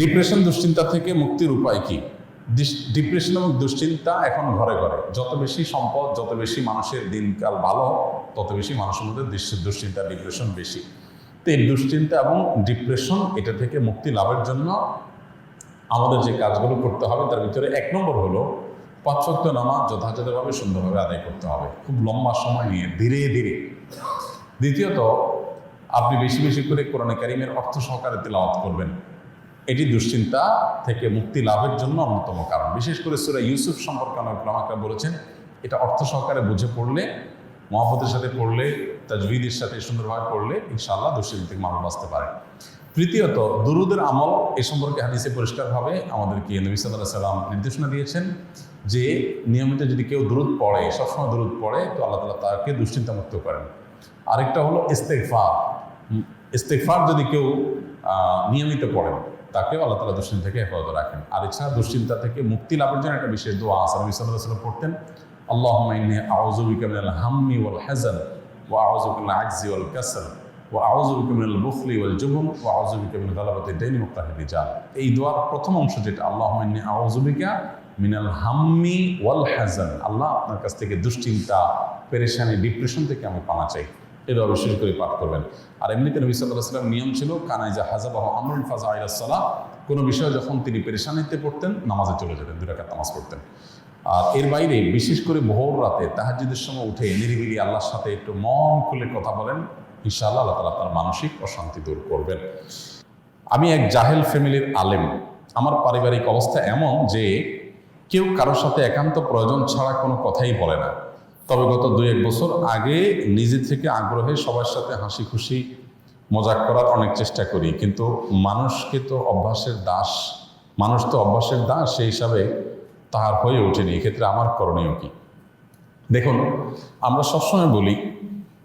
Depression দুশ্চিন্তা থেকে মুক্তির উপায় কি? ডিপ্রেশন এবং দুশ্চিন্তা এখন ঘরে ঘরে। যত বেশি সম্পদ, যত বেশি মানুষের দিনকাল ভালো তত বেশি মানুষের মধ্যে দুশ্চিন্তা ডিপ্রেশন বেশি। তো এই দুশ্চিন্তা এবং ডিপ্রেশন এটা থেকে মুক্তি লাভের জন্য আমাদের যে কাজগুলো করতে হবে, তার ভিতরে এক নম্বর হলো পাঁচক্ত নামাজ যথাযথভাবে সুন্দরভাবে আদায় করতে হবে। খুব লম্বা সময় নিয়ে, ধীরে ধীরে। দ্বিতীয়ত, আপনি বেশি বেশি করে কোরআনে কারিমের অর্থ সহকারে তেলাওয়াত করবেন। এটি দুশ্চিন্তা থেকে মুক্তি লাভের জন্য অন্যতম কারণ। বিশেষ করে সুরা ইউসুফ সম্পর্কে অনেক আমাকে বলেছেন, এটা অর্থ সহকারে বুঝে পড়লে মহাপতের সাথে পড়লে, তাজবিদের সাথে সুন্দরভাবে পড়লে ইনশাআল্লাহ দুশ্চিন্তা থেকে মানুষ বাঁচতে পারে। তৃতীয়ত, দুরুদের আমল এ সম্পর্কে হাদিসে পরিষ্কারভাবে আমাদেরকে নবী সাল্লাহ সাল্লাম নির্দেশনা দিয়েছেন যে, নিয়মিত যদি কেউ দূরত পড়ে, সবসময় দূরত পড়ে, তো আল্লাহ তালা তাকে দুশ্চিন্তা মুক্ত করেন। আরেকটা হলো ইস্তেকফার ইস্তেকফার যদি কেউ নিয়মিত পড়েন তাকেও আল্লাহ তালা দুশ্চিন্তা থেকে হেফাজত রাখেন। আর এছাড়া দুশ্চিন্তা থেকে মুক্তি লাভের জন্য একটা বিশেষ দোয়া আসার নবী সাল্লাহ সাল্লাম পড়তেন আল্লাহ ইন্নি আউযুবিকা মিনাল হাম্মি ওয়াল হাযান ওয়া আউযুবিকা মিনাল আজজি ওয়াল কাসল ওয়া আউযুবিকা মিনাল বুখলি ওয়াল জুবন ওয়া আউযুবিকা মিন গালাবাতিদ দাইনি ওয়া কাহরি এই দোয়ার প্রথম অংশ যেটা আল্লাহ ইন্নি আউযুবিকা মিনাল হাম্মি ওয়াল হাযান। আল্লাহ আপনার কাছ থেকে দুশ্চিন্তা, পেরেশানি, ডিপ্রেশন থেকে আমি পানা চাই। এটা অবশ্যই করে পাঠ করবেন। আর এমনিতে নবী সাল্লাহ নিয়ম ছিল কানাই যা হাজাবাহ আমরুল ফাজা আইলাসাল্লাহ কোনো বিষয়ে যখন তিনি পেরেশানিতে পড়তেন, নামাজে চলে যেতেন, দুই রাকাত নামাজ পড়তেন। আর এর বাইরে বিশেষ করে ভোর রাতে তাহাজ্জুদের সময় উঠে নিরিবিলি আল্লাহর সাথে একটু মন খুলে কথা বলেন, ইনশাআল্লাহ আল্লাহ তালা তার মানসিক অশান্তি দূর করবেন। আমি এক জাহেল ফ্যামিলির আলেম। আমার পারিবারিক অবস্থা এমন যে, কেউ কারোর সাথে একান্ত প্রয়োজন ছাড়া কোনো কথাই বলে না। তবে গত দুই এক বছর আগে নিজে থেকে আগ্রহে সবার সাথে হাসি খুশি মজাক করার অনেক চেষ্টা করি। কিন্তু মানুষকে তো অভ্যাসের দাস, মানুষ তো অভ্যাসের দাস সেই হিসাবে তাহার হয়ে ওঠেনি। এক্ষেত্রে আমার করণীয় কি? দেখুন, আমরা সবসময় বলি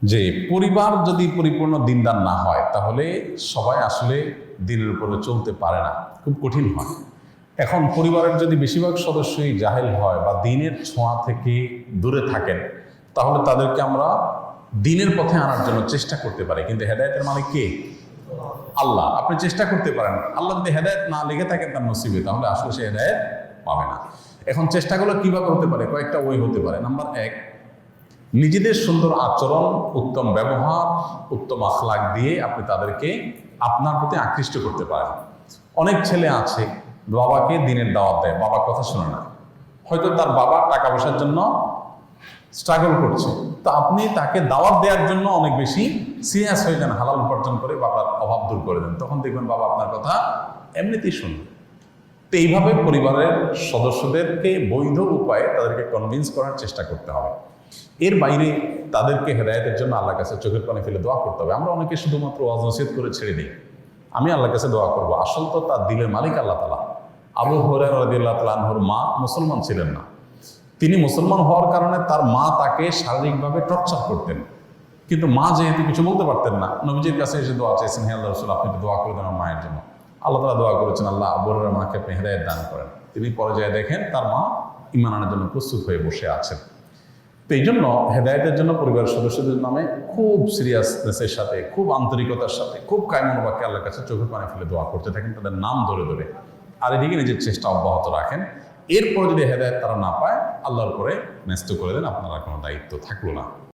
যে, পরিবার যদি পরিপূর্ণ দিনদার না হয়, তাহলে সবাই আসলে দিনের উপরে চলতে পারে না। খুব কঠিন হয়। এখন পরিবারের যদি বেশিরভাগ সদস্যই জাহেল হয় বা দিনের ছোঁয়া থেকে দূরে থাকেন, তাহলে তাদেরকে আমরা দিনের পথে আনার জন্য চেষ্টা করতে পারি। কিন্তু হেদায়তের মানে কে? আল্লাহ। আপনি চেষ্টা করতে পারেন। আল্লাহ যদি হেদায়ত না লেগে থাকেন তার নসিবে, তাহলে আসলে সে হেদায়ত পাবে না। এখন চেষ্টাগুলো কীভাবে হতে পারে? কয়েকটা ওই হতে পারে। নাম্বার এক, নিজেদের সুন্দর আচরণ, উত্তম ব্যবহার, উত্তম আখলাক দিয়ে আপনি তাদেরকে আপনার প্রতি আকৃষ্ট করতে পারেন। অনেক ছেলে আছে বাবাকে দিনের দাওয়াত দেয়। বাবার কথা শোনে না। হয়তো তার বাবা টাকা পয়সার জন্য স্ট্রাগল করছে। তো আপনি তাকে দাওয়াত দেওয়ার জন্য অনেক বেশি সিরিয়াস হয়ে যান, হালাল উপার্জন করে বাবার অভাব দূর করে দেন। তখন দেখবেন বাবা আপনার কথা এমনিতেই শুনবে। তো এইভাবে পরিবারের সদস্যদেরকে বৈধ উপায়ে তাদেরকে কনভিন্স করার চেষ্টা করতে হবে। এর বাইরে তাদেরকে হেদায়তের জন্য আল্লাহর কাছে চোখের পানি ফেলে দোয়া করতে হবে। আমরা অনেকে শুধুমাত্র ওয়াজ নসিহত করে ছেড়ে দিই। আমি আল্লাহর কাছে দোয়া করব। আসল তো তার দিলের মালিক আল্লাহ তালা আবু হরাই রদিল্লাহ মা মুসলমান ছিলেন না। তিনি মুসলমান হওয়ার কারণে তার মা তাকে শারীরিকভাবে টর্চার করতেন। কিন্তু মা যেহেতু কিছু বলতে পারতেন না, নবীজির কাছে এসে দোয়া চাইছেন হে আল্লাহ রসুল, আপনি দোয়া করে দেন আমার মায়ের জন্য। আল্লাহ তালা দোয়া করেছেন, আল্লাহ আবরের মাকে আপনি দান করেন। তিনি পর্যায়ে দেখেন তার মা ইমান আনার জন্য প্রস্তুত হয়ে বসে আছেন। তো এই জন্য হেদায়তের জন্য পরিবারের সদস্যদের নামে খুব সিরিয়াসনেসের সাথে, খুব আন্তরিকতার সাথে, খুব কায়মনোবাক্যে আল্লাহর কাছে চোখের পানি ফেলে দোয়া করতে থাকেন, তাদের নাম ধরে ধরে। আর এদিকে নিজের চেষ্টা অব্যাহত রাখেন। এরপর যদি হেদায়ত তারা না পায়, আল্লাহর পরে ন্যস্ত করে দেন, আপনারা কোনো দায়িত্ব থাকল না।